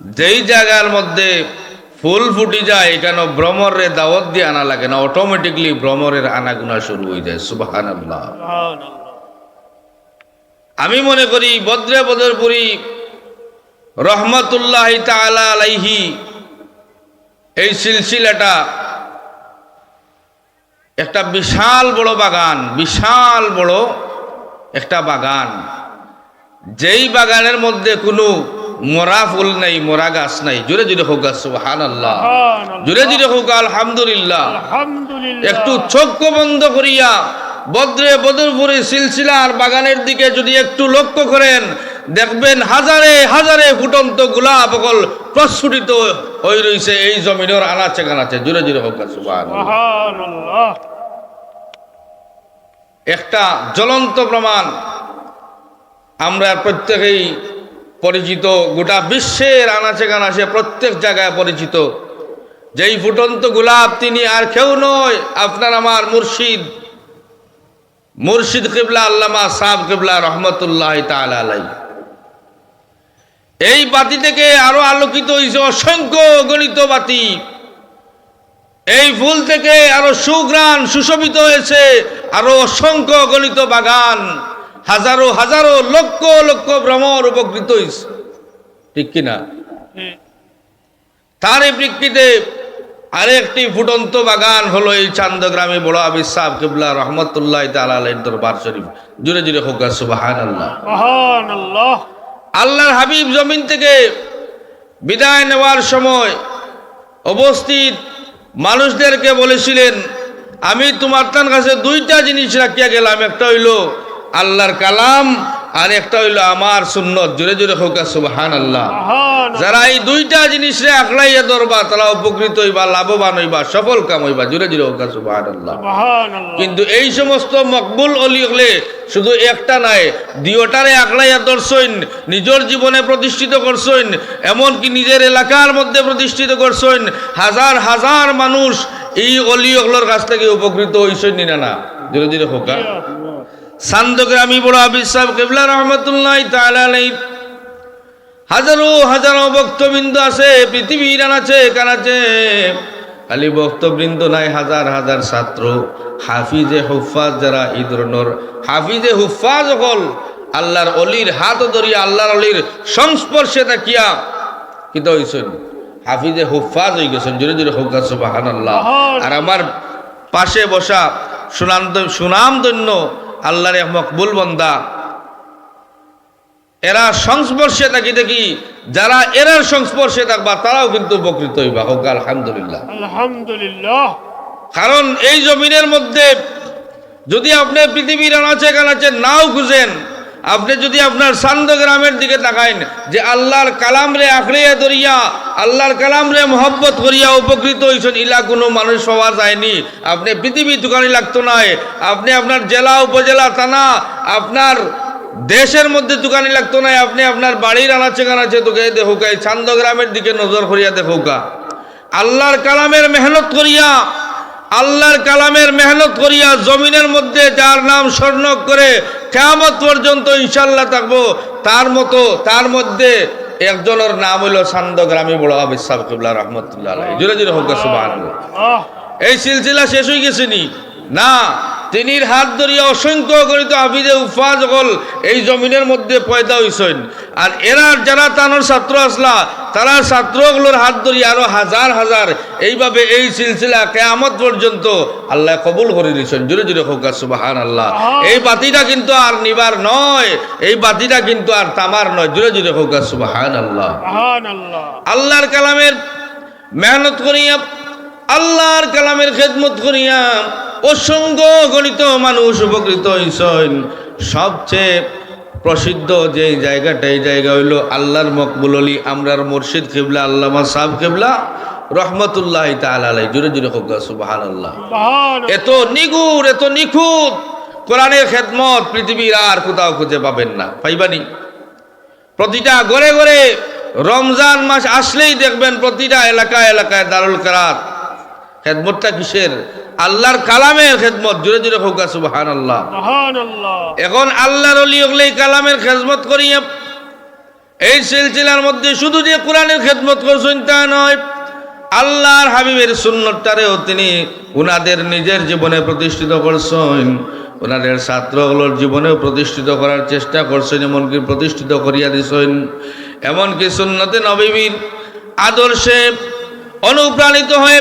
যেই জায়গার মধ্যে ফুল ফুটি যায় এখানে ভ্রমরে দাওয়াত দিয়ে আনা লাগে না? অটোমেটিকলি ভ্রমরের আনাগুনা শুরু হয়ে যায় সুবাহান আমি মনে করি বদ্রে বদরপুরি রহমতুল্লাহ আলাইহি এই সিলসিলাটা একটা বিশাল বড় বাগান বিশাল বড় একটা বাগান। যেই বাগানের মধ্যে কোনো মরা ফুল নাই মরা গাছ নাই। জুড়ে জুড়ে হোক গাছ সুবহান আল্লাহ জুড়ে জুড়ে হোক আলহামদুলিল্লাহ। একটু চক্ষু বন্ধ করিয়া বদ্রে বদরপুরি সিলসিলার বাগানের দিকে যদি একটু লক্ষ্য করেন দেখবেন হাজারে হাজারে ফুটন্ত গোলাপ অকল প্রস্ফুটিত হয়ে রয়েছে এই জমিনের আনাচে কানাচে। জুড়ে জুড়ে হোক একটা জ্বলন্ত প্রমাণ আমরা প্রত্যেকেই পরিচিত গোটা বিশ্বের আনাচে কানাচে প্রত্যেক জায়গায় পরিচিত। যেই ফুটন্ত গোলাপ তিনি আর কেউ নয়, আপনার আমার মুর্শিদ। মুর্শিদ কিবলা আল্লামা সাহ কিবলা রহমতুল্লাহ তাআলা আলাই এই বাতি থেকে আরও আলোকিত হয়েছে অসংখ্য গণিত বাতি। এই ফুল থেকে আরও সুগ্রাণ সুশোভিত হয়েছে আরও অসংখ্য গণিত বাগান। হাজারো হাজারো লক্ষ লক্ষ ভ্রমর উপকৃত হয়েছে ঠিক কিনা। তার এই প্রেক্ষিতে আরেকটি ফুটন্ত বাগান হলো এই চান্দগ্রামে বড় আবির সাহ কিবলা রহমতুল্লাহ তালের দরবার শরীফ। জুড়ে জুড়ে হোক সুবাহান আল্লাহ আল্লাহর হাবিব জমিন থেকে বিদায় নেওয়ার সময় অবস্থিত মানুষদেরকে বলেছিলেন আমি তোমার তার কাছে দুইটা জিনিস রাখিয়া গেলাম। একটা হইল আল্লাহর কালাম আর একটা হইল আমার সুন্নত। জুড়ে জুড়ে হোক সুবাহান আল্লাহ যারা এই দুইটা জিনিসরে আকলাইয়া ধরবা তারা উপকৃত হইবা লাভবান হইবা সফল কাম হইবা। জুড়ে জুড়ে হোক সুবাহান আল্লাহ কিন্তু এই সমস্ত মকবুল অলি হলে শুধু একটা নাই দিওটারে আকলাইয়া দর্শন নিজের জীবনে প্রতিষ্ঠিত করছেন এমনকি নিজের এলাকার মধ্যে প্রতিষ্ঠিত করছেন হাজার হাজার মানুষ এই অলি অগলোর কাছ থেকে উপকৃত হইছেন না না ধীরে ধীরে হোকা সান্দগ্রামী বড় আবির সাহেব কেবলা রহমতুল্লাহ তালাই হাজারো হাজারো ভক্তবৃন্দ আছে পৃথিবীর আছে কান আছে। খালি ভক্তবৃন্দ নাই হাজার হাজার ছাত্র। হাফিজে হুফাজ যারা এই ধরনের হাফিজে হুফাজ হল আল্লাহর অলির হাত ধরিয়া আল্লাহর অলির সংস্পর্শে থাকিয়া। কিত হইছেন হাফিজে হুফাজ হয়ে গেছেন জোরে জোরে হোক সুবাহান আর আমার পাশে বসা সুনাম সুনামধন্য আল্লাহর এক মকবুল বন্দা। এরা সংস্পর্শে থাকি দেখি যারা এরার সংস্পর্শে থাকবা তারাও কিন্তু উপকৃত হইবা। হোক আলহামদুলিল্লাহ। আলহামদুলিল্লাহ। কারণ এই জমিনের মধ্যে যদি আপনি পৃথিবীর আনাচে কানাচে নাও খুঁজেন আপনি যদি আপনার সান্দ গ্রামের দিকে তাকাইন, যে আল্লাহর কালাম রে আঁকড়িয়া ধরিয়া, আল্লাহর কালাম রে মহব্বত করিয়া উপকৃত হয়েছেন ইলা কোনো মানুষ পাওয়া যায়নি। আপনি পৃথিবী দোকানি লাগতো নাই। আপনি আপনার জেলা, উপজেলা, থানা, আপনার দেশের মধ্যে দোকানি লাগতো নাই। আপনি আপনার বাড়ির আনাচে কানাচে তোকে দেখুকা এই গ্রামের দিকে নজর করিয়া দেখুকা আল্লাহর কালামের মেহনত করিয়া আল্লাহর কালামের মেহনত করিয়া জমিনের মধ্যে যার নাম স্বর্ণ করে কেমত পর্যন্ত ইনশাল্লাহ থাকব তার মতো তার মধ্যে একজনের নাম হইল সান্দগ্রামী বড় আবিসাব কিবলা রহমতুল্লাহ। জোরে জোরে হোক সুবাহ এই সিলসিলা শেষ হয়ে গেছেনি না। তিনির হাত ধরিয়া অসংখ্য গণিত হাফিজে উফা যখন এই জমিনের মধ্যে পয়দা হইছেন। আর এরা যারা তানোর ছাত্র আসলা তারা ছাত্রগুলোর হাত ধরিয়া আরও হাজার হাজার এইভাবে এই সিলসিলা কেয়ামত পর্যন্ত আল্লাহ কবুল করে দিয়েছেন জুড়ে জুড়ে হোক সুবাহান আল্লাহ এই বাতিটা কিন্তু আর নিবার নয় এই বাতিটা কিন্তু আর তামার নয়। জুড়ে জুড়ে হোক সুবাহান আল্লাহ আল্লাহর কালামের মেহনত করিয়া আল্লাহর কালামের খেদমত করিয়া অসংখ্য গণিত মানুষ উপকৃত হইছেন। সবচেয়ে প্রসিদ্ধ যে জায়গাটা এই জায়গা হইল আল্লাহর মকবুল আলী আমরার মুর্শিদ কেবলা আল্লামা সাহেব কেবলা রহমতুল্লাহ তালাই জুড়ে জুড়ে হোক সুবাহান। আল্লাহ এত নিগুড় এত নিখুঁত কোরআনের খেদমত পৃথিবীর আর কোথাও খুঁজে পাবেন না। পাইবানি? প্রতিটা ঘরে ঘরে রমজান মাস আসলেই দেখবেন প্রতিটা এলাকায় এলাকায় দারুল কারাত। খেদমতটা কিসের? আল্লাহর কালামের খেদমত। জুড়ে জুড়ে হোক সুবাহান আল্লাহ এখন আল্লাহর অলি এই কালামের খেদমত করিয়া এই সিলসিলার মধ্যে শুধু যে কোরআনের খেদমত করছেন তা নয় আল্লাহর হাবিবের সুন্নতটারেও তিনি উনাদের নিজের জীবনে প্রতিষ্ঠিত করছেন। ওনাদের ছাত্রগুলোর জীবনেও প্রতিষ্ঠিত করার চেষ্টা করছেন এমনকি প্রতিষ্ঠিত করিয়া দিছেন। এমনকি সুন্নতে নবীবীর আদর্শে অনুপ্রাণিত হয়ে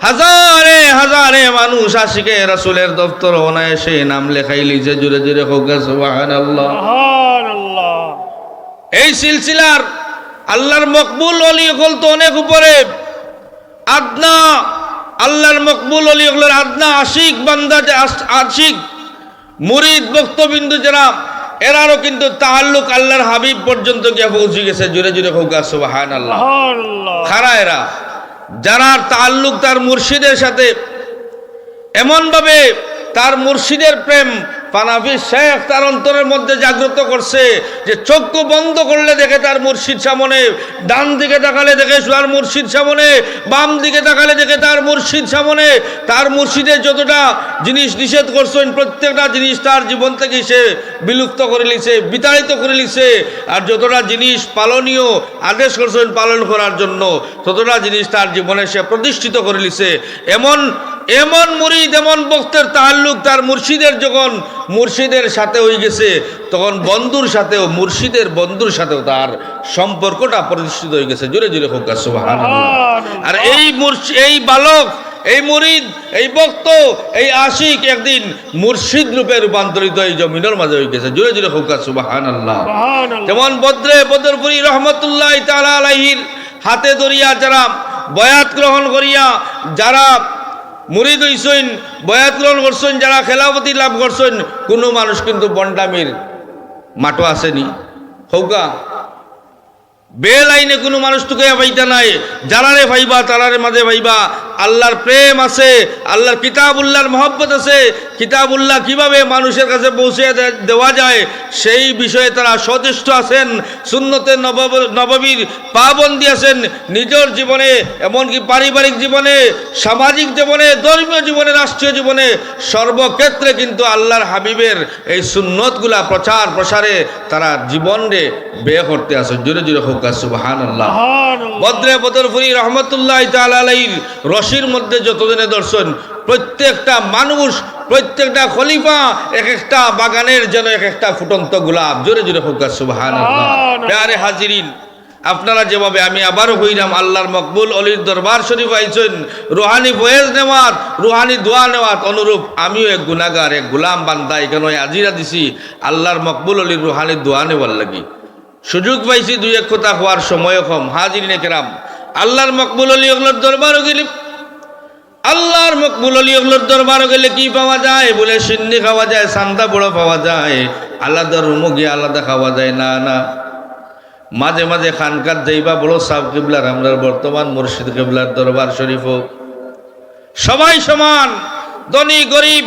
হাজারে হাজারে মানুষ আশিকে রাসুলের দপ্তর অনায়াসে নাম লেখাইলি যে জুড়ে জুড়ে হোক এই সিলসিলার আল্লাহর মকবুল অলি হল তো অনেক উপরে। আদনা আল্লাহর মকবুল অলি হলের আদনা আশিক বান্দা যে আশ- আশিক মুরিদ বক্তবিন্দু যারা এরারও কিন্তু তাহাল্লুক আল্লাহর হাবিব পর্যন্ত গিয়ে পৌঁছে গেছে জুড়ে জুড়ে হোক সুবাহান আল্লাহ খারা এরা। যারা তাল্লুক তার মুর্শিদের সাথে এমনভাবে তার মুর্শিদের প্রেম পানাফি শেখ তার অন্তরের মধ্যে জাগ্রত করছে যে চক্ষু বন্ধ করলে দেখে তার মুর্শিদ সামনে, ডান দিকে তাকালে দেখে তার মুর্শিদ সামনে, বাম দিকে তাকালে দেখে তার মুর্শিদ সামনে। তার মুর্শিদের যতটা জিনিস নিষেধ করছেন, প্রত্যেকটা জিনিস তার জীবন থেকে সে বিলুপ্ত করে লিছে বিতাড়িত করে লিছে আর যতটা জিনিস পালনীয় আদেশ করছেন পালন করার জন্য, ততটা জিনিস তার জীবনে সে প্রতিষ্ঠিত করে লিছে এমন এমন মুরিদ, এমন বক্তের তাল্লুক তার মুর্শিদের যখন মুর্শিদের সাথে হয়ে গেছে তখন বন্ধুর সাথেও মুর্শিদের বন্ধুর সাথেও তার সম্পর্কটা প্রতিষ্ঠিত হয়ে গেছে। জোরে জোরে হোক আর এই মুর্শি এই বালক এই মুরিদ এই বক্ত এই আশিক একদিন মুর্শিদ রূপে রূপান্তরিত এই জমিনের মাঝে হয়ে গেছে। জোরে জুড়ে হোক সুবাহান আল্লাহ আল্লাহ যেমন বদ্রে বদরপুরি রহমতুল্লাহ তালা আলাহির হাতে ধরিয়া যারা বয়াত গ্রহণ করিয়া যারা মুরিদ হইসইন বয়াত গ্রহণ করছেন, যারা খেলাপতি লাভ করছেন, কোনো মানুষ কিন্তু বন্ডামির মাটো আসেনি। হৌকা বেল আইনে কোনো মানুষ তোকে পাইতা নাই, যারারে ভাইবা তারারে মাঝে ভাইবা আল্লাহর প্রেম আছে আল্লাহর কিতাবুল্লাহর মহব্বত আছে। কিতাবুল্লাহ কীভাবে মানুষের কাছে পৌঁছে দেওয়া যায় সেই বিষয়ে তারা সচেষ্ট আছেন। সুন্নতের নবব নববীর পাবন্দি আছেন। নিজের জীবনে এমনকি পারিবারিক জীবনে সামাজিক জীবনে ধর্মীয় জীবনে রাষ্ট্রীয় জীবনে সর্বক্ষেত্রে কিন্তু আল্লাহর হাবিবের এই সুন্নতগুলা প্রচার প্রসারে তারা জীবনে ব্যয় করতে আসেন জোরে জোরে হোক সুবাহান আল্লাহ বদ্রে বদরপুরি রহমতুল্লাহ তালাইর রশির মধ্যে যতদিনে দর্শন প্রত্যেকটা মানুষ প্রত্যেকটা খলিফা এক একটা বাগানের যেন এক একটা ফুটন্ত গোলাপ। জোরে জোরে হোক সুবাহান প্যারে হাজিরিন আপনারা যেভাবে আমি আবারও হইলাম আল্লাহর মকবুল অলির দরবার শরীফ আইছেন রুহানি বয়েজ নেওয়াত রুহানি দোয়া নেওয়াত অনুরূপ আমিও এক গুনাগার এক গুলাম বান্দা এখানে আজিরা দিছি আল্লাহর মকবুল অলির রুহানি দোয়া নেওয়ার লাগি। সুযোগ পাইছি দুই এক কথা হওয়ার সময়ও কম। হাজির কেরাম আল্লাহর মকবুল অলি ওগুলোর দরবারও গেলি। আল্লাহর মকবুল অলি ওগুলোর দরবারও গেলে কি পাওয়া যায়? বলে সিন্নি খাওয়া যায় সান্দা বড় পাওয়া যায়। আলাদা রুমও গিয়ে আলাদা খাওয়া যায়, না না। মাঝে মাঝে খানকার যাইবা বড় সাব কিবলার, আমরা বর্তমান মুর্শিদ কেবলার দরবার শরীফ সবাই সমান, ধনী, গরিব,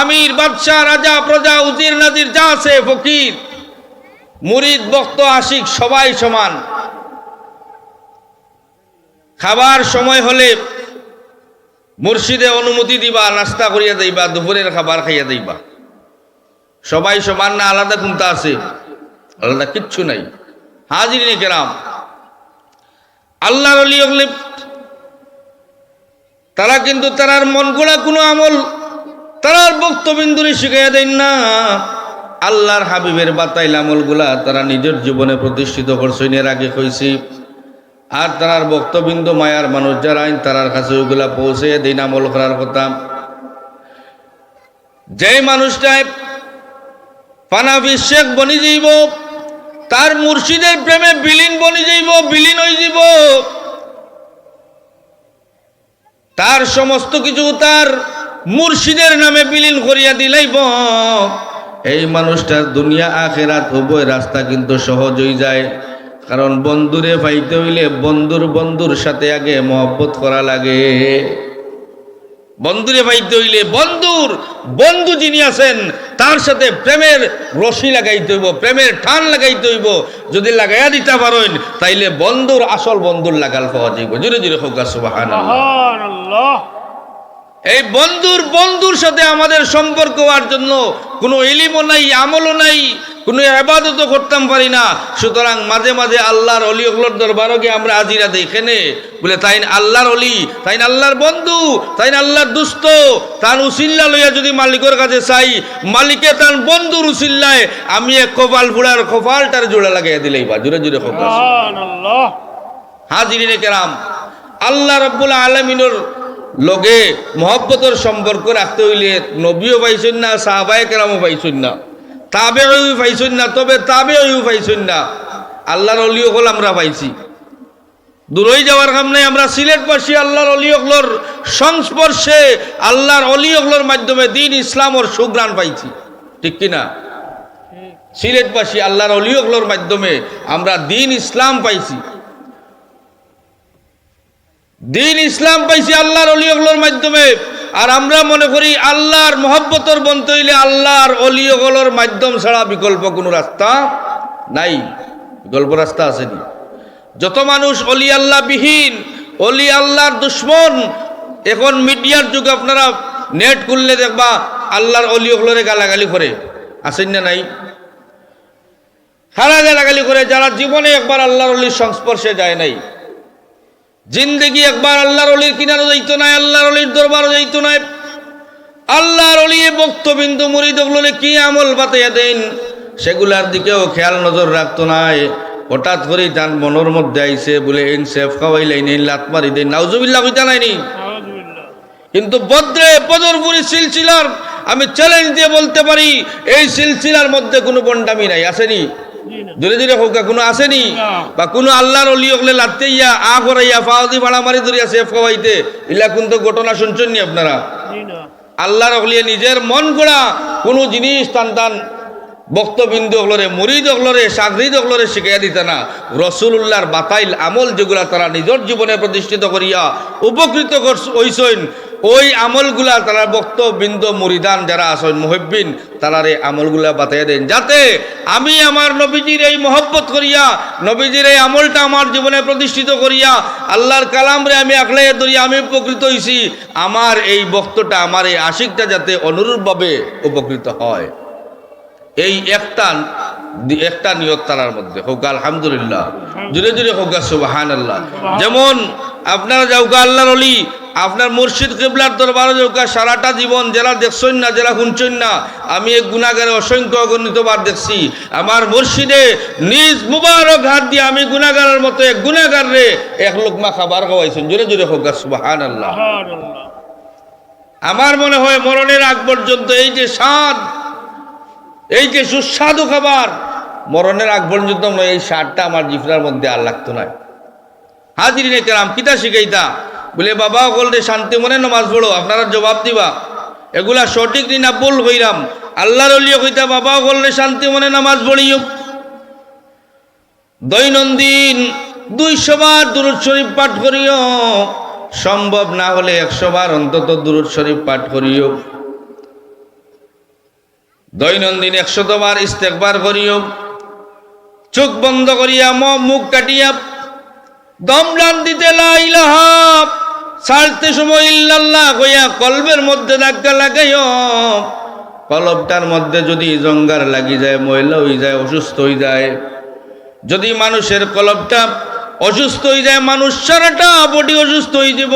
আমির, বাদশাহ, রাজা, প্রজা, উজির, নাজির, যা আছে, ফকির, মুরিদ, বক্ত, আশিক, সবাই সমান। খাবার সময় হলে মুর্শিদে অনুমতি দিবা, নাস্তা করিয়া দিবা দুপুরের খাবার খাইয়া দিবা সবাই সমান না, আলাদা কোনটা আছে? আলাদা কিচ্ছু নাই। হাজির নে কেরাম। আল্লাহর অলি তারা কিন্তু তারার মন গোড়া কোনো আমল, তারার বক্তবিন্দুরে শিখাইয়া দেন না। আল্লাহর হাবিবের বাতাইল আমলগুলা তারা নিজের জীবনে প্রতিষ্ঠিত করছেন এর আগে কইছি। আর তারার বক্তবিন্দু মায়ার মানুষ যারা আইন তারার কাছে ওইগুলা পৌঁছে দিন করার কথা। যেই মানুষটায় পানাফি শেখ বনি যাইব, তার মুর্শিদের প্রেমে বিলীন বনি যাইব, বিলীন হয়ে যাইব। তার সমস্ত কিছু তার মুর্শিদের নামে বিলীন করিয়া দিলাইব এই মানুষটার দুনিয়া, আখেরাত উভয় রাস্তা কিন্তু সহজ হয়ে যায়। কারণ বন্ধুরে পাইতে হইলে বন্ধুর বন্ধুর সাথে আগে মহব্বত করা লাগে। বন্ধুরে পাইতে হইলে বন্ধুর বন্ধু যিনি আছেন তার সাথে প্রেমের রশি লাগাইতে হইব প্রেমের টান লাগাইতে হইব। যদি লাগাইয়া দিতে পারেন তাইলে বন্ধুর আসল বন্ধুর লাগাল পাওয়া যাইব। জুড়ে জুড়ে হোক সুবাহান এই বন্ধুর বন্ধুর সাথে আমাদের সম্পর্ক হওয়ার জন্য কোনো ইলিমও নাই আমলও নাই কোনো আবাদতও করতাম পারি না। সুতরাং মাঝে মাঝে আল্লাহর অলি ওগুলোর দরবারও গিয়ে আমরা আজিরা দিই। এখানে বলে তাই আল্লাহর অলি তাই আল্লাহর বন্ধু তাই আল্লাহর দুস্থ তার উসিল্লা লইয়া যদি মালিকের কাছে চাই মালিকে তার বন্ধুর উসিল্লায় আমি এক কপাল ফুড়ার কপালটার জোড়া লাগাইয়া দিলেই বা জুড়ে জুড়ে হোক সুবহানাল্লাহ। হাজিরিনে কেরাম আল্লাহ রব্বুল আলমিনোর লগে মহব্বতর সম্পর্ক রাখতে হইলে নবীও পাইছেন না সাহাবায় কেরামও পাইছেন না। তাবে পাইছেন না তবে তাবে পাইছেন না আল্লাহর অলি হল আমরা পাইছি। দূরই যাওয়ার কাম নাই, আমরা সিলেট পাশি আল্লাহর অলি অগলোর সংস্পর্শে আল্লাহর অলি অগলোর মাধ্যমে দিন ইসলামর সুগ্রাণ পাইছি। ঠিক কিনা সিলেটবাসী, আল্লাহর অলি অগলোর মাধ্যমে আমরা দিন ইসলাম পাইছি। দিন ইসলাম পাইছি আল্লাহর অলিয়গুলোর মাধ্যমে। আর আমরা মনে করি আল্লাহর মহব্বতর বনতে হইলে আল্লাহর অলিয়গুলোর মাধ্যম ছাড়া বিকল্প কোনো রাস্তা নাই। বিকল্প রাস্তা আসেনি। যত মানুষ অলি আল্লাহ বিহীন, অলি আল্লাহর দুশ্মন, এখন মিডিয়ার যুগে আপনারা নেট খুললে দেখবা আল্লাহর অলিয়গুলোরে গালাগালি করে। আসেন না নাই? হারা গালাগালি করে যারা জীবনে একবার আল্লাহর অলির সংস্পর্শে যায় নাই। জিন্দগি একবার আল্লাহর অলির কিনারও যাইতো নাই আল্লাহর অলির দরবারও যাইতো নাই। আল্লাহর অলি বক্তবিন্দু মুড়িদ ওগুলো কি আমল বাতাইয়া দেন? সেগুলার দিকেও খেয়াল নজর রাখতো নাই। হঠাৎ করে তার মনের মধ্যে আইছে বলে এন সেফ খাওয়াইলাই নেই লাত মারি দেন নাউজুবিল্লাহ হইতা নাইনি কিন্তু বদ্রে পদরপুরি সিলসিলার আমি চ্যালেঞ্জ দিয়ে বলতে পারি এই সিলসিলার মধ্যে কোনো বন্ডামি নাই আসেনি জি না ধীরে ধীরে হোক কোনো আসেনি। না। বা কোনো আল্লাহর অলি ওগলে লাত্তে ইয়া আ করাইয়া ফাওদি ভাড়া মারি ধরিয়া সেফ খাওয়াইতে ইলা কিন্তু ঘটনা শুনছেন নি। আপনারা আল্লাহর অগলিয়ে নিজের মন গড়া কোনো জিনিস টান টান বক্তবিন্দু অগলরে মুরিদ অগলরে সাগরিদ অগলরে শিখাইয়া দিতে না। রসুল্লাহর বাতাইল আমল যেগুলা তারা নিজের জীবনে প্রতিষ্ঠিত করিয়া উপকৃত হইসইন ওই আমলগুলা তারা বক্তবিন্দু মুরিদান যারা আসেন মুহিবিন তারারে আমলগুলা বাতাইয়া দেন। যাতে আমি আমার নবীজির এই মহব্বত করিয়া, নবীজির এই আমলটা আমার জীবনে প্রতিষ্ঠিত করিয়া, আল্লাহর কালামরে আমি আকলাইয়া ধরিয়া আমি উপকৃত হইছি, আমার এই বক্তটা, আমার এই আশিকটা যাতে অনুরূপভাবে উপকৃত হয়। এই একটা একটা নিয়ত তারার মধ্যে। হোক আলহামদুলিল্লাহ। জুড়ে জুড়ে হোক সুবাহান আল্লাহ যেমন আপনারা যাওকা আল্লাহর অলি, আপনার মুর্শিদ কেবলার দরবারে যাওকা সারাটা জীবন যারা দেখছেন না, যারা শুনছেন না, আমি এই গুণাগারে অসংখ্য অগণিতবার দেখছি। আমার মুর্শিদে নিজ মুবারক হাত দিয়ে আমি গুণাগারের মতো এক গুণাগার রে এক লোকমা খাবার খাওয়াইছেন। জোরে জোরে হোক সুবাহান আল্লাহ আমার মনে হয় মরণের আগ পর্যন্ত এই যে স্বাদ, এই যে সুস্বাদু খাবার, মরণের আগ পর্যন্ত এই স্বাদটা আমার জিফরার মধ্যে আর লাগতো না। হাজিরিনে কেরাম, কিতা শিখাইতা? বলে, বাবা বলতে শান্তি মনে নমাজ পড়ো, আপনারা জবাব দিবা। এগুলা সঠিক নি ভুল হইরাম আল্লাহর অলিও কইতা, বাবা বললে শান্তি মনে নামাজ পড়িও। দৈনন্দিন দুইশো বার দুরুদ শরীফ পাঠ করিও। সম্ভব না হলে একশো বার অন্তত দুরুদ শরীফ পাঠ করিও। দৈনন্দিন একশত বার ইস্তেকবার করিও। চোখ বন্ধ করিয়া মুখ কাটিয়া দম টান দিতে লাইলাহা ছাড়তে সময় ইল্লাল্লাহ কইয়া কলবের মধ্যে ধাক্কা লাগাইও। কলবটার মধ্যে যদি জঙ্গার লাগি যায়, ময়লা হয়ে যায়, অসুস্থ হয়ে যায়, যদি মানুষের কলবটা অসুস্থ হয়ে যায়, মানুষ সারাটা বডি অসুস্থ হয়ে যাব।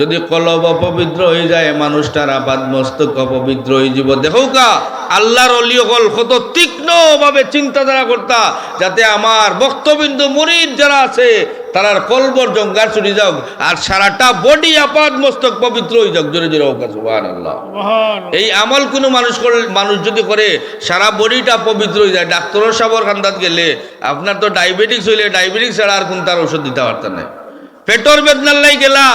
যদি কলব অপবিত্র হয়ে যায় মানুষটার আবাদ মস্তক অপবিত্র হয়ে যাব দেখো কা আল্লাহর অলিয়কল কত তীক্ষ্ণভাবে চিন্তাধারা করতা যাতে আমার বক্তবিন্দু মুরিদ যারা আছে তারার কলবর জঙ্গার চুরি যাওক আর সারাটা বডি আপাদ মস্তক পবিত্র হয়ে যাক জোরে জোরে হোক আল্লাহ এই আমল কোনো মানুষ করলে মানুষ যদি করে সারা বডিটা পবিত্র হয়ে যায় ডাক্তারের সাবর খান্দাত গেলে আপনার তো ডায়াবেটিক্স হইলে ডায়াবেটিক্স ছাড়া আর কোন তার ওষুধ দিতে পারতেন না। পেটর বেদনার লাই গেলা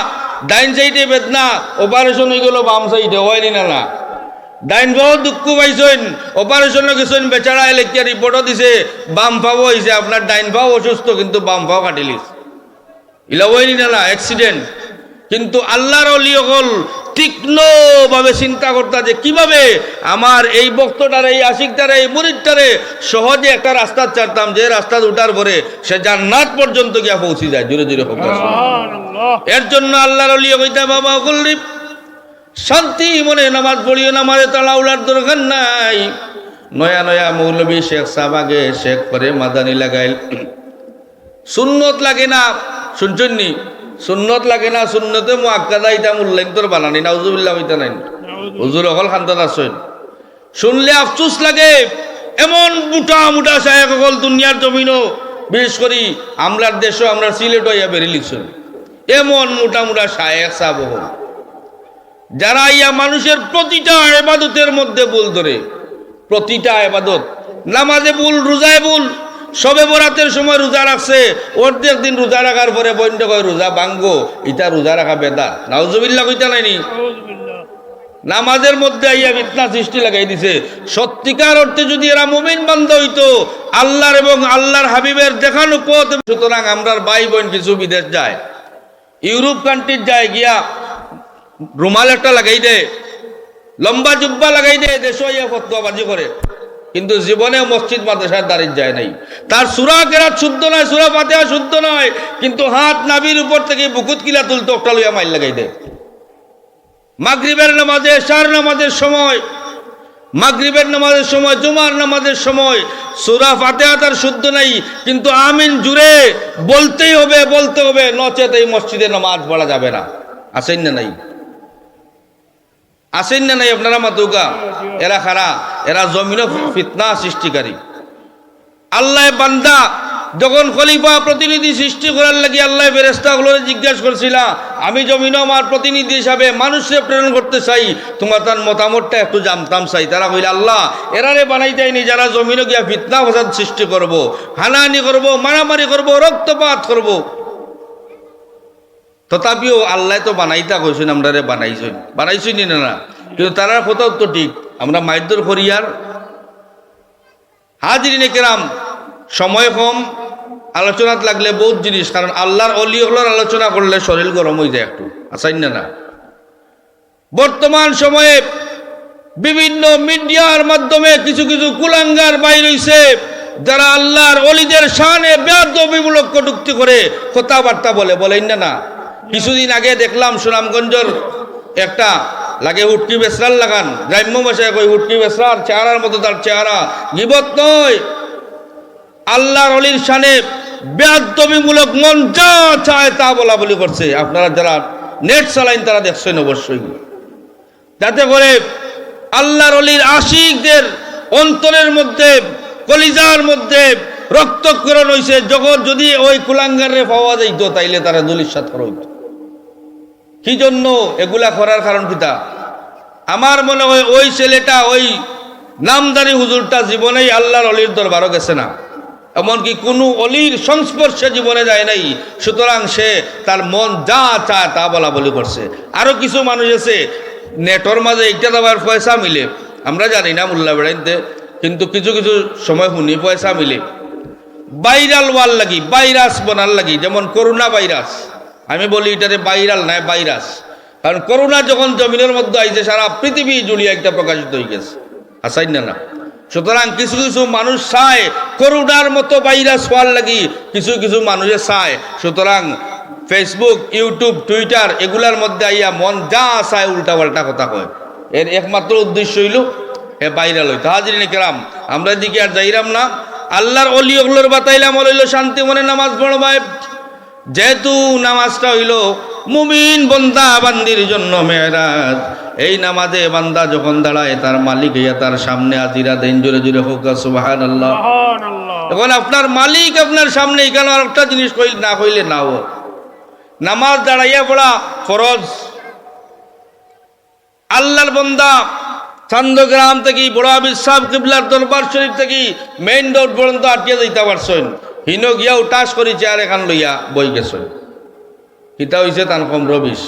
ডাইন সাইডে বেদনা অপারেশন হয়ে গেল বাম সাইডে হয়নি না না ডাইন পাও দুঃখ পাইছেন অপারেশন গেছেন বেচারা এলেকিয়া রিপোর্টও দিছে, বাম পাও হয়েছে আপনার ডাইন পাও অসুস্থ, কিন্তু বাম পাও কাটিলিস ইলা হয়নি না না অ্যাক্সিডেন্ট কিন্তু আল্লাহর অলিয়কল তীক্ষ্ণভাবে চিন্তা করতা যে কীভাবে আমার এই বক্তটারে এই আশিকটারে এই মুরিদটারে সহজে একটা রাস্তা চারতাম যে রাস্তা উঠার পরে সে জান্নাত পর্যন্ত গিয়া পৌঁছে যায় জোরে জোরে হোক। এর জন্য আল্লাহর অলিয় কইতা বাবা গল্লিপ শান্তি মনে নামাজ পড়িও নামাজে তালা উলার দরকার নাই। নয়া নয়া মৌলবী শেখ সাবাগে শেখ করে মাদানি লাগাইল। সুন্নত লাগে না শুনছেন নি? সুন্নত লাগে না সুন্নতে মুআক্কাদা ইটা মূল্যায়ন তোর বানানি নাউজুবিল্লাহ হইতা নাই। হুজুর অকল খান্তাত আসেন শুনলে আফসুস লাগে এমন মোটা মোটা সাহেব অকল দুনিয়ার জমিনও বিশেষ করি আমরার দেশও আমরা সিলেট হইয়া বেরিয়ে লিখছেন। এমন মোটা মোটা সাহেব হল যারা ইয়া মানুষের প্রতিটা এবাদতের মধ্যে ভুল ধরে প্রতিটা এবাদত নামাজে ভুল রোজায় ভুল সবে বরাতের সময় রোজা রাখছে অর্ধেক দিন রোজা রাখার পরে বন্ধ কয় রোজা ভাঙ্গো ইটা রোজা রাখা বেদা। নাউজুবিল্লাহ কইতা নাইনি নামাজের মধ্যে আইয়া ফিতনা সৃষ্টি লাগাই দিছে। সত্যিকার অর্থে যদি এরা মুমিন বান্ধ হইতো আল্লাহর এবং আল্লাহর হাবিবের দেখানো পথ। সুতরাং আমরার ভাই বোন কিছু বিদেশ যায় ইউরোপ কান্ট্রির যায় গিয়া রুমাল একটা লাগাই দে লম্বা জুব্বা লাগাই দে দেশ ইয়া ফতোয়াবাজি করে। কিন্তু জীবনে মসজিদ মাদ্রাসার দাঁড়িয়ে যায় নাই। তার সুরা কেরাত শুদ্ধ নয়, সুরা ফাতেহা শুদ্ধ নয়, কিন্তু হাত নাবির উপর থেকে বুকুত কিলা তুলতে একটা লইয়া মাইল লাগাই দেয়। মাগরিবের নামাজে সার নামাজের সময়, মাগরিবের নামাজের সময়, জুমার নামাজের সময় সুরা ফাতেহা তার শুদ্ধ নাই, কিন্তু আমিন জুড়ে বলতেই হবে, বলতে হবে, নচেত এই মসজিদে নামাজ পড়া যাবে না। আসেন না নাই? আসেন না নাই আপনারা মাতুকা? এরা খারা এরা জমিন ফিতনা সৃষ্টিকারী। আল্লাহ বান্দা যখন খলিফা প্রতিনিধি সৃষ্টি করার লাগি আল্লাহ ফেরেস্তাগুলো জিজ্ঞাসা করছিল, আমি জমিন আমার প্রতিনিধি হিসাবে মানুষকে প্রেরণ করতে চাই, তোমার তার মতামতটা একটু জানতাম চাই। তারা কইলে, আল্লাহ এরারে বানাই দেয়নি, যারা জমিনে গিয়া ফিতনা ফসাদ সৃষ্টি করব, হানাহানি করব, মারামারি করব, রক্তপাত করব। তথাপিও আল্লাহ তো বানাইতা কইছেন আমরা রে বানাইছেন। বানাইছেন না না। কিন্তু তারা কোথাও তো ঠিক। আমরা মাইদুর করিয়ার হাজিরিনে কেরাম, সময় কম, আলোচনাত লাগলে বহুত জিনিস, কারণ আল্লাহর অলি হলোর আলোচনা করলে শরীর গরম হয়ে যায় একটু। আসাইন না না? বর্তমান সময়ে বিভিন্ন মিডিয়ার মাধ্যমে কিছু কিছু কুলাঙ্গার বাইর হইছে যারা আল্লাহর অলিদের সানে শানে বেদবিমূলক কটুক্তি করে কথাবার্তা বলে। বলেন না না? কিছুদিন আগে দেখলাম সুনামগঞ্জের একটা লাগে হুটকি বেসরার লাগান। গ্রাম্য ভাষায় কই হুটকি বেসরার, চেহারার মতো তার চেহারা। গিবত নয়। আল্লাহর অলির শানে বেদবিমূলক মন যা চায় তা বলা বলি করছে। আপনারা যারা নেট চালাইন তারা দেখছেন অবশ্যই। যাতে করে আল্লাহর অলির আশিকদের অন্তরের মধ্যে, কলিজার মধ্যে রক্তকরণ হয়েছে যখন যদি ওই কুলাঙ্গারে পাওয়া যাইত, তাইলে তারা দলির সাথ হইত কি জন্য এগুলা করার কারণ কিতা আমার মনে হয় ওই ছেলেটা, ওই নামদারি হুজুরটা জীবনেই আল্লাহর অলির দরবারও গেছে না। এমনকি কোনো অলির সংস্পর্শে জীবনে যায় নাই। সুতরাং সে তার মন যা চায় তা বলা বলি করছে। আরও কিছু মানুষ আছে, নেটর মাঝে একটা দেওয়ার পয়সা মিলে। আমরা জানি না মোল্লা বেড়াইতে, কিন্তু কিছু কিছু সময় শুনি পয়সা মিলে। ভাইরাল ওয়াল লাগি, ভাইরাস বনার লাগি, যেমন করোনা ভাইরাস। আমি বলি এটারে ভাইরাল নাই ভাইরাস। কারণ করোনা যখন জমিনের মধ্যে আইছে, সারা পৃথিবী জুড়িয়ে একটা প্রকাশিত হয়ে গেছে। আসাই না না। সুতরাং কিছু কিছু মানুষ চায় করোনার মতো ভাইরাস হওয়ার লাগি, কিছু কিছু মানুষে চায়। সুতরাং ফেসবুক ইউটিউব টুইটার এগুলার মধ্যে আইয়া মন যা চায় উল্টা পাল্টা কথা কয়। এর একমাত্র উদ্দেশ্য হইল এ ভাইরাল হইতো। হাজির কেরাম, আমরা দিকে আর যাইরাম না। আল্লাহর অলি ওগুলোর বাতাইলাম হইল শান্তি মনে নামাজ পড়ো ভাই। যেহেতু নামাজটা হইল মুমিন বন্দা বান্দির জন্য মেয়েরাজ এই নামাজে বান্দা যখন দাঁড়ায় তার মালিক ইয়া তার সামনে আজিরা দেন জোরে জোরে হোক সুবাহান আল্লাহ এখন আপনার মালিক আপনার সামনে এখানে আর একটা জিনিস কইল না কইলে না হোক। নামাজ দাঁড়াইয়া পড়া ফরজ। আল্লাহর বন্দা চান্দগ্রাম থেকে বড় বিশ্বাস কিবলার দরবার শরীফ থেকে মেইন রোড পর্যন্ত আটকে যাইতে পারছেন। হিন গিয়াও টাস করি চেয়ার এখান লইয়া বই গেছেন কিতা হইছে তান কম রবিশ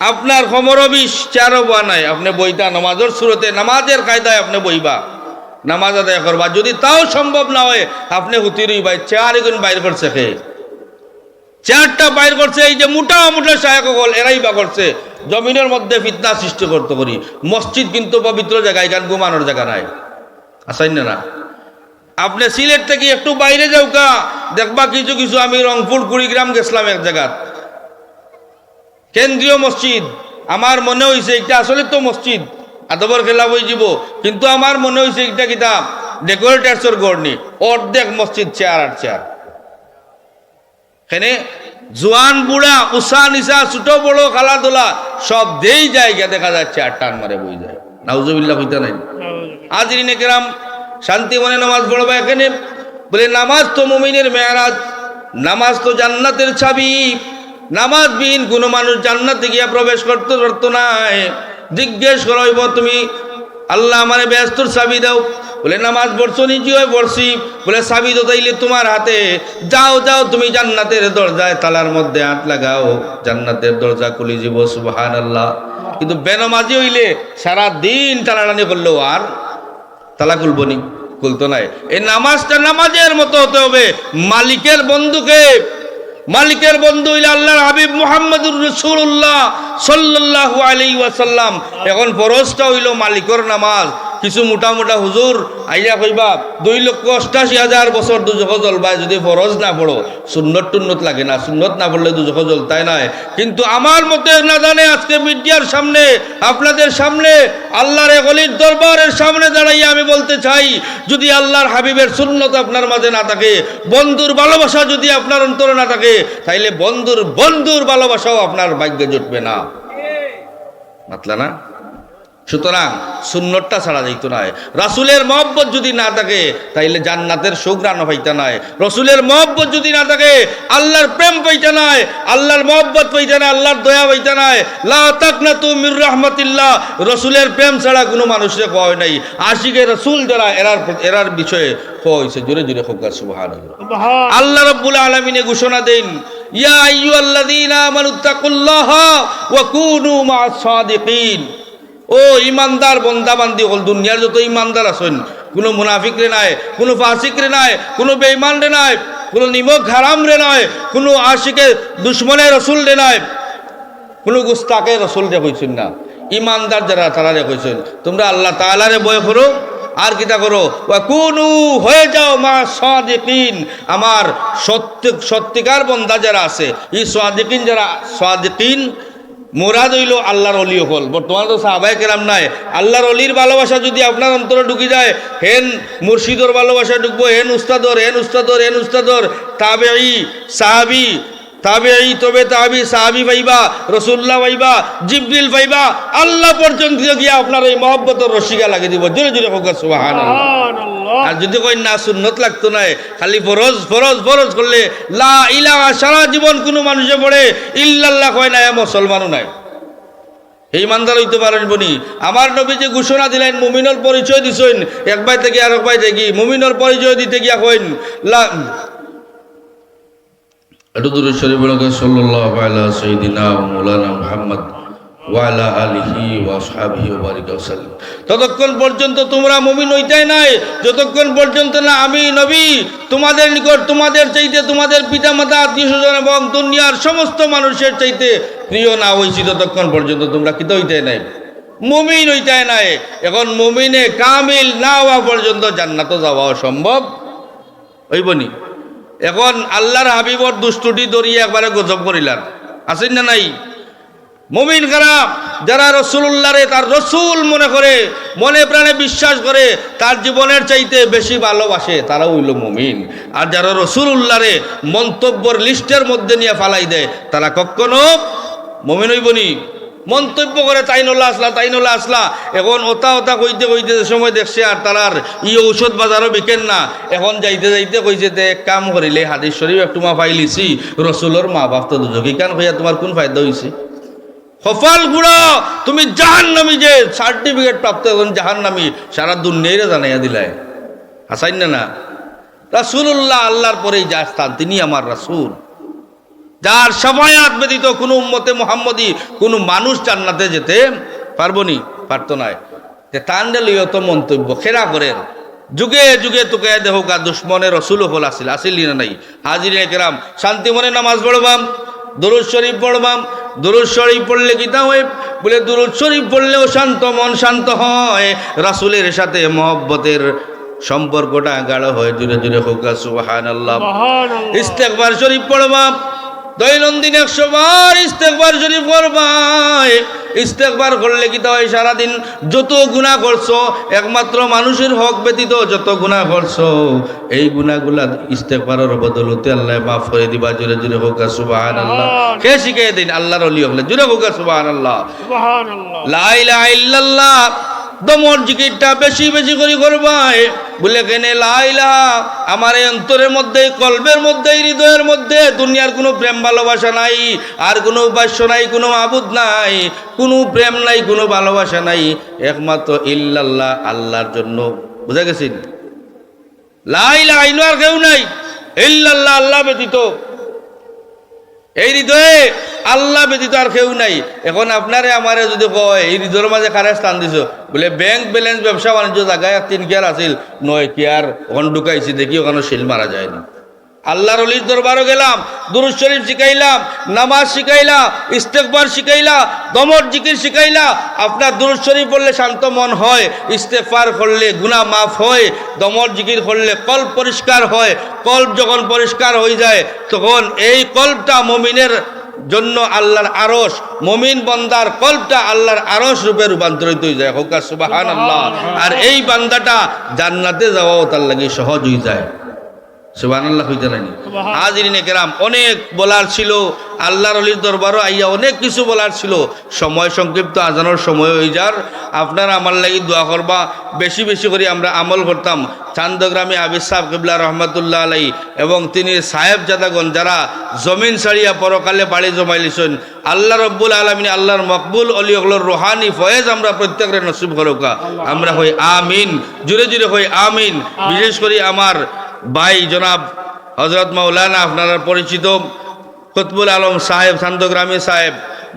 আপনার খমর বিশ চেয়ারও বয়া নাই। আপনি বইটা নামাজের সুরতে নামাজের কায়দায় আপনি বইবা নামাজ আদায় করবা যদি তাও সম্ভব না হয় আপনি হুতি রইবা চেয়ার এগুন বাইর করছে খে চেয়ারটা বাইর করছে এই যে মোটা মোটা সহায়ক হল এরাই বা করছে জমিনের মধ্যে ফিতনা সৃষ্টি করতে করি মসজিদ কিন্তু পবিত্র জায়গা এখান ঘুমানোর জায়গা নাই। আসাইন না আপনি সিলেট থেকে একটু বাইরে যাও কা দেখবা কিছু কিছু আমি রংপুর কুড়িগ্রাম গেছিলাম এক জায়গাত। কেন্দ্রীয় মসজিদ। আমার মনে হয়েছে এটা আসলে তো মসজিদ আদবর খেলা বই যাব কিন্তু আমার মনে হয়েছে এটা কিতাব ডেকোরেটার্সের গড়নি অর্ধেক মসজিদ চেয়ার আর চেয়ার। এখানে জোয়ান বুড়া উষা নিশা ছোট বড় খেলাধুলা সব দেই জায়গা দেখা যাচ্ছে আর টান মারে বই যায়। নাউজুবিল্লাহ হইতে নাই। আজরিন কেরাম শান্তি মনে নামাজ পড়বা এখানে। বলে, নামাজ তো মুমিনের মেয়ারাজ, নামাজ তো জান্নাতের ছাবি। নামাজ বিহীন কোনো মানুষ জান্নাতে গিয়া প্রবেশ করতে পারতো না। জিজ্ঞেস করইব তুমি আল্লাহ আমারে ব্যস্তর চাবি দাও। বলে, নামাজ পড়ছো, নিজে হয়ে পড়ছি। বলে চাবি তো তাইলে তোমার হাতে। যাও যাও, তুমি জান্নাতের দরজায় তালার মধ্যে হাত লাগাও। জান্নাতের দরজা খুলি যাব সুবহান আল্লাহ কিন্তু বেনমাজি হইলে সারা দিন টানাটানি করলেও আর তালা খুলবো নি? খুলতো নাই। এই নামাজটা নামাজের মতো হতে হবে। মালিকের বন্ধুকে, মালিকের বন্ধু হইলে আল্লাহর হাবিব মোহাম্মদুর রসুল্লাহ সাল্লাহ আলী ওয়াসাল্লাম। এখন ফরজটা হইল মালিকর নামাজ। কিছু মোটা মোটা হুজুর আইয়া কইবা দুই লক্ষ অষ্টাশি হাজার বছর দুজখ জ্বলবায় যদি ফরজ না পড়ো সুন্নত টুন্নত লাগে না সুন্নত না পড়লে দুজখ জ্বলতাই নাই। কিন্তু আমার মতে না জানে আজকে মিডিয়ার সামনে আপনাদের সামনে আল্লাহর অলির দরবারের সামনে দাঁড়াইয়া আমি বলতে চাই যদি আল্লাহর হাবিবের সুন্নত আপনার মাঝে না থাকে বন্ধুর ভালোবাসা যদি আপনার অন্তরে না থাকে তাইলে বন্ধুর বন্ধুর ভালোবাসাও আপনার ভাগ্যে জুটবে না। মাতলা না? সুতরাং সুন্নতটা ছাড়া যাইতো নাই। রাসুলের মহব্বত যদি না থাকে তাইলে জান্নাতের সুগ্রাণ পাইতে নাই। রসুলের মহব্বত যদি না থাকে আল্লাহর প্রেম পাইতে নাই আল্লাহর মহব্বত পাইতে নাই আল্লাহর দয়া পাইতে নাই। লা তাকনা তু মির রহমতিল্লাহ রসুলের প্রেম ছাড়া কোনো মানুষের কয় নাই। আশিকে রসুল যারা এরার এরার বিষয়ে কইছে জোরে জোরে হোক সুবহান। আল্লাহ রাব্বুল আলামিনে ঘোষণা দেন ইয়া আইয়ুহাল্লাযীনা আমানুত্তাকুল্লাহা ওয়া কুনু মা'আস সাদিকিন ও ইমানদার বন্দাবান্দি হল, দুনিয়ার যত ইমানদার আছেন, কোনো মুনাফিক রে নাই, কোনো ফাসিক রে নাই, কোনো বেঈমান রে নাই, কোনো নিমক হারাম রে নয় কোনো আশিকে দুশ্মনের রসুল রে নাই, কোনো গুস্তাকে রসুল রে কইছেন না। ইমানদার যারা, তারা রে কইছেন তোমরা আল্লাহ তাআলারে বয় করো, আর কিতা করো? কুনু, হয়ে যাও মা সাদিকিন। আমার সত্য সত্যিকার বন্দা যারা আছে, এই সাদিকিন যারা সাদিকিন মোরাদ হইল আল্লাহর অলি হল। বর্তমানে তো সাহাবাই কেরাম নাই। আল্লাহর অলির ভালোবাসা যদি আপনার অন্তরে ঢুকি যায়, হেন মুর্শিদর ভালোবাসা ঢুকবো, হেন উস্তাদর হেন উস্তাদর হেন উস্তাদর তাবেই সাহাবি তাবেই তবে তাবি সাহাবি পাইবা রসুল্লাহ পাইবা জিব্রিল পাইবা আল্লাহ পর্যন্ত গিয়া আপনার এই মহব্বতর রসিকা লাগে দিব। জোরে জোরে হোক সুবাহান আর যদি কই না সুন্নত লাগতো নাই খালি ফরজ ফরজ ফরজ করলে লা ইলাহা সারা জীবন কোনো মানুষে পড়ে ইল্লাল্লাহ কয় না মুসলমানও নাই। এই ইমানদার হইতে পারেন বনি। আমার নবী যে ঘোষণা দিলেন মুমিনের পরিচয় দিছেন এক ভাই থেকে আর এক ভাই থেকে মুমিনের পরিচয় দিতে গিয়া কইন লা একটু দূরে শরীফ সাল্লাল্লাহু আলা সাইয়্যিদিনা ওয়া মাওলানা মুহাম্মদ ওয়া আলা আলিহি ওয়া আসহাবিহি ওয়া বারিকা ওয়াসাল্লাম ততক্ষণ পর্যন্ত তোমরা মুমিন হইতাই নাই, যতক্ষণ পর্যন্ত না আমি নবী, তোমাদের নিকট, তোমাদের চাইতে তোমাদের পিতামাতা আত্মীয় স্বজন এবং দুনিয়ার সমস্ত মানুষের চাইতে প্রিয় না হইছি, ততক্ষণ পর্যন্ত তোমরা কিত হইতাই নাই। মুমিন হইতাই নাই। এখন মুমিনে কামিল না হওয়া পর্যন্ত জান্নাত যাওয়া সম্ভব হইবনি? এখন আল্লাহর হাবিবর দুষ্টুটি দরিয়ে একবারে গজব করিলাম। আছেন না নাই? মমিন খারাপ যারা রসুল্লাহরে তার রসুল মনে করে, মনে প্রাণে বিশ্বাস করে, তার জীবনের চাইতে বেশি ভালোবাসে, তারা হইল মমিন। আর যারা রসুল্লাহরে মন্তব্যর লিস্টের মধ্যে নিয়ে ফালাই দেয়, তারা কখনো মমিন হইবনি মন্তব্য করে তাইনল্লা আসলা তাইনল্লা আসলা। এখন ওতা ওতা কইতে কইতে সময় দেখছে আর তারার ই ঔষধ বাজারও বিকেন না। এখন যাইতে যাইতে কইছে যে, এক কাম করিলে হাদিস শরীফ একটু মা পাইলিছি রসুলোর মা বাপ তো দুজকি কান হইয়া তোমার কোন ফায়দা হইছে? সফল গুড়া তুমি জাহান নামি যে সার্টিফিকেট প্রাপ্ত এখন জাহান নামি সারা দুনিয়ারে জানাইয়া দিলাই হাসাইন না না? রাসুল্লাহ আল্লাহর পরেই যা স্থান তিনি আমার রাসুল। যার সবায়াত ব্যতীত কোনো উম্মতে মোহাম্মদী কোনো মানুষ জান্নাতে যেতে পারব নি পারতো নাই। যে তো মন্তব্য খেরা করেন যুগে যুগে তোকে দেহ কা দুশ্মনের রসুল হল আসিল আসিল না নাই? হাজির কেরাম শান্তি মনে নামাজ পড়বাম দরুদ শরীফ পড়বাম দরুদ শরীফ পড়লে কি তা হয়? বলে দরুদ শরীফ পড়লেও শান্ত মন শান্ত হয়। রাসুলের সাথে মহব্বতের সম্পর্কটা গাঢ় হয় জুড়ে জুড়ে হোক সুবহানাল্লাহ। ইস্তেকবার শরীফ পড়বা দৈনন্দিন একশো বার ইস্তেকবার শরীফ করবাই ইস্তেকবার করলে কি হয় সারাদিন যত গুণা করছ একমাত্র মানুষের হক ব্যতীত যত গুণা করছ এই গুণাগুলা ইস্তেকবারের বদলতে আল্লাহ মাফ করে দিবা জোরে জোরে হোক সুবাহ আল্লাহ কে শিখে দিন? আল্লাহর অলি হলে। জোরে হোক সুবাহ আল্লাহ সুবহানাল্লাহ। লা ইল্লাল্লাহ। দমর জিকিরটা বেশি বেশি করে করবাই বলে কেনে লাইলা আমার এই অন্তরের মধ্যে কলবের মধ্যে হৃদয়ের মধ্যে দুনিয়ার কোনো প্রেম ভালোবাসা নাই, আর কোনো উপাস্য নাই, কোনো আবুদ নাই, কোনো প্রেম নাই, কোনো ভালোবাসা নাই, একমাত্র ইল্লাল্লাহ, আল্লাহর জন্য। বুঝা গেছেন লাইলা আইন আর কেউ নাই। ইল্লাল্লাহ, আল্লাহ ব্যতীত। এই হৃদয়ে আল্লাহ ব্যতীত আর কেউ নাই। এখন আপনারে আমারে যদি কয়, এই হৃদয়ের মাঝে কারে স্থান দিছ? বলে ব্যাংক ব্যালেন্স ব্যবসা বাণিজ্য জায়গায় তিন কেয়ার আছিল। নয় কেয়ার ওখান ঢুকাইছি, দেখি ওখানে শিল মারা যায়নি। আল্লাহর অলির দরবারও গেলাম দুরুজ শরীফ শিখাইলাম, নামাজ শিখাইলা ইস্তেকবার শিখাইলা দমর জিকির শিখাইলা আপনার দুরুজ শরীফ পড়লে শান্ত মন হয়, ইস্তেকবার করলে গুনাহ মাফ হয় দমর জিকির করলে কল্প পরিষ্কার হয়, কল্প যখন পরিষ্কার হয়ে যায়, তখন এই কল্পটা মমিনের জন্য আল্লাহর আরস মমিন বন্দার কল্পটা আল্লাহর আরস রূপে রূপান্তরিত হয়ে যায়। হোকা সুবাহান আল্লাহ আর এই বান্দাটা জান্নাতে যাওয়াও তার লাগে সহজ হয়ে যায়। সুবাহ আল্লাহ হইতে নাইনি হাজিরিনে কেরাম অনেক বলার ছিল আল্লাহর অলির দরবারও আইয়া অনেক কিছু বলার ছিল। সময় সংক্ষিপ্ত আজানোর সময় হয়ে যার আপনারা আমার লাগি দোয়া করবা। বেশি বেশি করে আমরা আমল করতাম। চান্দগ্রামে আবির সাহেব কিবলা রহমতুল্লাহ আলাই এবং তিনি সাহেব জাদাগণ যারা জমিন ছাড়িয়া পরকালে বাড়ি জমাইলিছেন আল্লাহ রব্বুল আলমিন আল্লাহর মকবুল অলি অগলোর রোহানি ফয়েজ আমরা প্রত্যেকের নসিব করুকা। আমরা হই আমিন জুড়ে জুড়ে হই আমিন। বিশেষ করে আমার ভাই জনাব হজরত মাওলানা আপনারা পরিচিত। কতবুল আলম সাহেব শান্তগ্রামী সাহেব।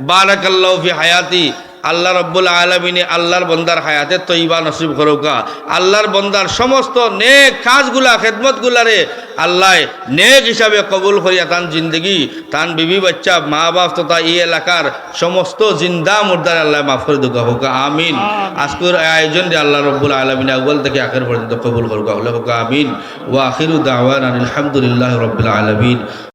বারাকাল্লাফি হায়াতি। আল্লাহ রব্বুল আলমিনে আল্লাহর বন্দার হায়াতে তৈবা নসিব করৌকা আল্লাহর বন্দার সমস্ত নেক কাজগুলা, খেদমতগুলারে আল্লাহ নেক হিসাবে কবুল করিয়া তান জিন্দগি, তান বিবি বাচ্চা মা বাপ তথা এই এলাকার সমস্ত জিন্দা মুর্দার আল্লাহ মাফ করে দুকা হোকা আমিন। আজকের আয়োজন আল্লাহ রব্বুল আলমিন আউ্বাল থেকে আখের পর্যন্ত কবুল করুকা হলে হোকা আমিন। ও আখিরু দাওয়ান আলহামদুলিল্লাহ রব্বুল আলমিন।